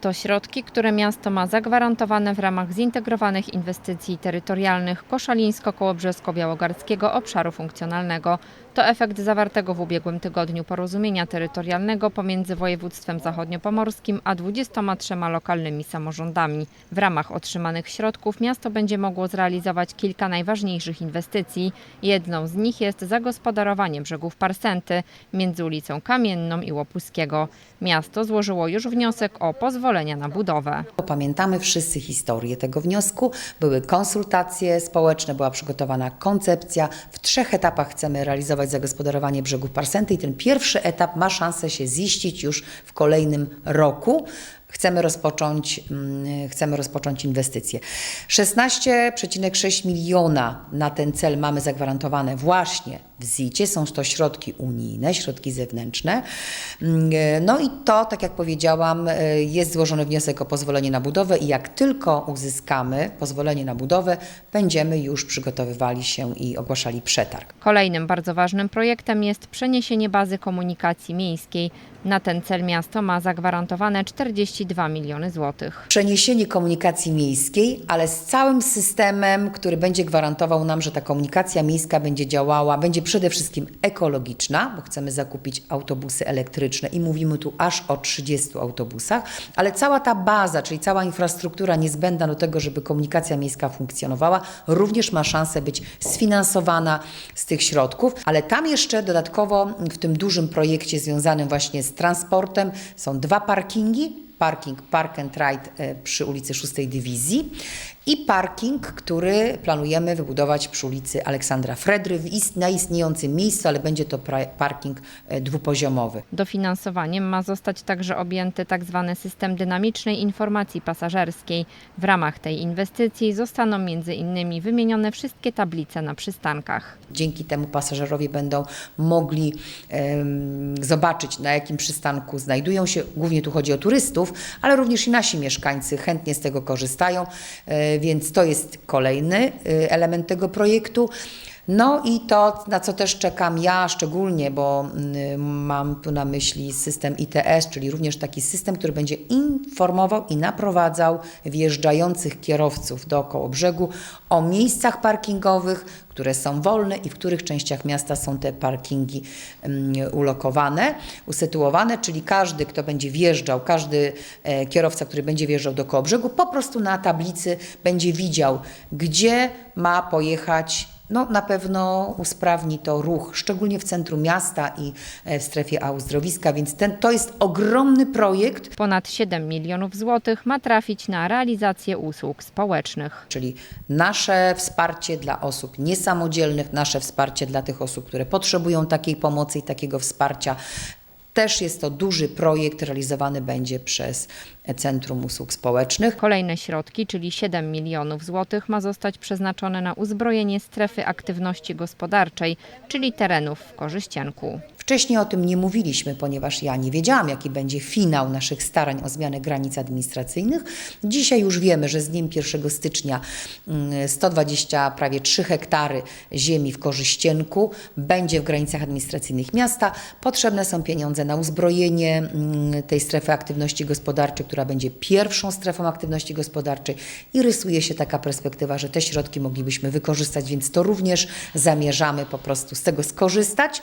To środki, które miasto ma zagwarantowane w ramach zintegrowanych inwestycji terytorialnych Koszalińsko-Kołobrzesko-Białogardzkiego Obszaru Funkcjonalnego. To efekt zawartego w ubiegłym tygodniu porozumienia terytorialnego pomiędzy województwem zachodniopomorskim a 23 lokalnymi samorządami. W ramach otrzymanych środków miasto będzie mogło zrealizować kilka najważniejszych inwestycji. Jedną z nich jest zagospodarowanie brzegów Parsenty między ulicą Kamienną i Łopuskiego. Miasto złożyło już wniosek o pozwolenia na budowę. Pamiętamy wszyscy historię tego wniosku. Były konsultacje społeczne, była przygotowana koncepcja. W trzech etapach chcemy realizować zagospodarowanie brzegów Parsenty i ten pierwszy etap ma szansę się ziścić już w kolejnym roku. Chcemy rozpocząć, mm, chcemy rozpocząć inwestycje. 16,6 miliona na ten cel mamy zagwarantowane właśnie w ZIT-ie. Są to środki unijne, środki zewnętrzne. Mm, No i to, tak jak powiedziałam, y, jest złożony wniosek o pozwolenie na budowę i jak tylko uzyskamy pozwolenie na budowę, będziemy już przygotowywali się i ogłaszali przetarg. Kolejnym bardzo ważnym projektem jest przeniesienie bazy komunikacji miejskiej. Na ten cel miasto ma zagwarantowane 42 miliony złotych. Przeniesienie komunikacji miejskiej, ale z całym systemem, który będzie gwarantował nam, że ta komunikacja miejska będzie działała, będzie przede wszystkim ekologiczna, bo chcemy zakupić autobusy elektryczne i mówimy tu aż o 30 autobusach, ale cała ta baza, czyli cała infrastruktura niezbędna do tego, żeby komunikacja miejska funkcjonowała, również ma szansę być sfinansowana z tych środków, ale tam jeszcze dodatkowo w tym dużym projekcie związanym właśnie z transportem. Są dwa parkingi, parking Park and Ride e, przy ulicy 6 Dywizji i parking, który planujemy wybudować przy ulicy Aleksandra Fredry na istniejącym miejscu, ale będzie to parking e, dwupoziomowy. Dofinansowaniem ma zostać także objęty tzw. system dynamicznej informacji pasażerskiej. W ramach tej inwestycji zostaną między innymi wymienione wszystkie tablice na przystankach. Dzięki temu pasażerowie będą mogli em, zobaczyć, na jakim przystanku znajdują się. Głównie tu chodzi o turystów, ale również i nasi mieszkańcy chętnie z tego korzystają, e, więc to jest kolejny e, element tego projektu. No i to, na co też czekam ja szczególnie, bo mm, mam tu na myśli system ITS, czyli również taki system, który będzie informował i naprowadzał wjeżdżających kierowców do brzegu o miejscach parkingowych, które są wolne i w których częściach miasta są te parkingi mm, ulokowane, usytuowane, czyli każdy, kto będzie wjeżdżał, każdy e, kierowca, który będzie wjeżdżał do Kołobrzegu, po prostu na tablicy będzie widział, gdzie ma pojechać no, na pewno usprawni to ruch, szczególnie w centrum miasta i e, w strefie A uzdrowiska, więc ten, to jest ogromny projekt, Ponad 7 milionów złotych ma trafić na realizację usług społecznych. czyli nasze wsparcie dla osób niesamodzielnych, nasze wsparcie dla tych osób, które potrzebują takiej pomocy i takiego wsparcia. Też jest to duży projekt, realizowany będzie przez Centrum Usług Społecznych. Kolejne środki, czyli 7 milionów złotych, ma zostać przeznaczone na uzbrojenie strefy aktywności gospodarczej, czyli terenów w Korzyścienku. Wcześniej o tym nie mówiliśmy, ponieważ ja nie wiedziałam, jaki będzie finał naszych starań o zmianę granic administracyjnych. Dzisiaj już wiemy, że z dniem 1 stycznia mm, 120, prawie 3 hektary ziemi w Korzyścienku będzie w granicach administracyjnych miasta. Potrzebne są pieniądze na uzbrojenie mm, tej strefy aktywności gospodarczej, która będzie pierwszą strefą aktywności gospodarczej i rysuje się taka perspektywa, że te środki moglibyśmy wykorzystać, więc to również zamierzamy po prostu z tego skorzystać.